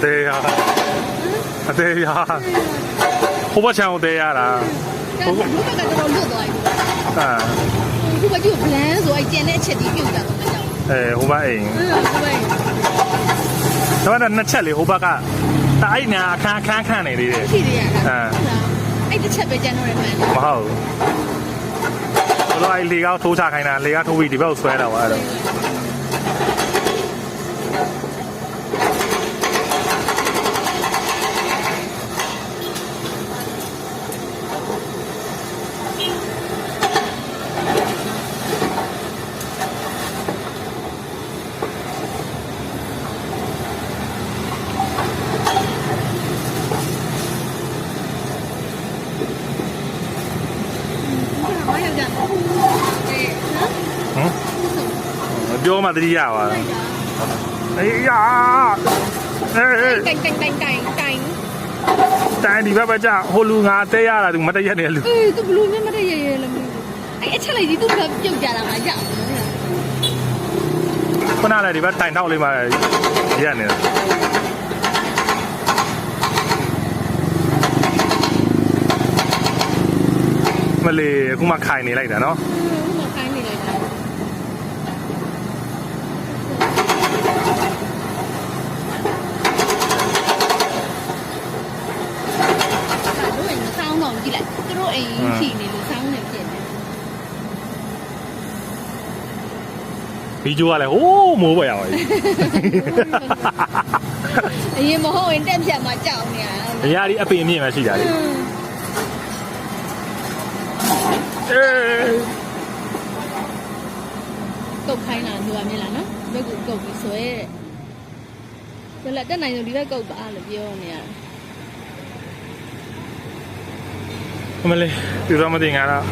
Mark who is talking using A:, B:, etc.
A: 对呀、对呀、啊，把我对呀啦，
B: ဒါဘုဘကတော်တော်လွတ်သွားပြီ
A: အာ
B: ဘုဘကြီးကို blend ဆိုအဲ့ကျန်တဲ့အချက်ကြီးပြုတ်တာတော့မကြောက်
A: အဲဟိုဘအိမ်
B: ဘူးဟုတ်ဘုဘ
A: ဒါမှနှစ်ချက်လေဟိုဘကတအိုက်နာအခန်းအခန်းခန့်နေသေးတယ်
B: ရှိသေးရတာ
A: အာ
B: အဲ့တစ်ချက်ပဲကျန်တော့တယ်မှန်
A: မဟုတ်ဘူးဘလို့အဲ့လေကောက်ထိုးချခိုင်းတာလေကောက်ထိုးပြီးဒီဘက်ကိုဆွဲတာပါအဲ့တော့
B: ဘာရော က်ကြလဲအေးနော်
A: ဟမ်ပြောမှတတိယပါအေးယာအေး
B: တိုင်တိုင်တိုင်တိုင်တိုင်
A: တိုင်းဒီဘက်ပဲကြာဟိုလူငါတဲရတာသူမတရက်နေလူ
B: အေးသူဘလူးနဲ့မတည့်ရရလည်းမသိဘူးအဲ့အချက်လိုက်ကြီးသူကပြုတ်ကြတာမှကြောက်
A: ခုနလည်းဒီဘက်တိုင်ထောက်လေးမှရက်နေတာ လေးအခုမှခိုင်နေလိုက်တာနော်
B: ဘူးမခိုင်းနေလိုက်တာတို့ရင်ဆောင်းတော့ကြည့်လိုက်သူတို့အိမ်ဖြီနေလို့ဆောင်းနေဖြစ်နေ
A: ဗီဒီယိုကလည်းဟိုးမိုးပေါ်ရပါပြီ
B: အရင်မဟုတ်ရင်တက်ဖြတ်မှကြောက်နေရ။
A: အရာဒီအပင်အမြင့်ပဲရှိတာလေ။ အေး
B: ကုတ်ခိုင်းတာသူကမြင်လားနော်ဘက်ကူကုတ်ပြီးဆွဲတဲ့ဒါလည်းတက်နိုင်လို့ဒီဘက်ကုတ်ပါလို့ပြောနေရ
A: အမလေးဒီတော့မတင်ငါတော့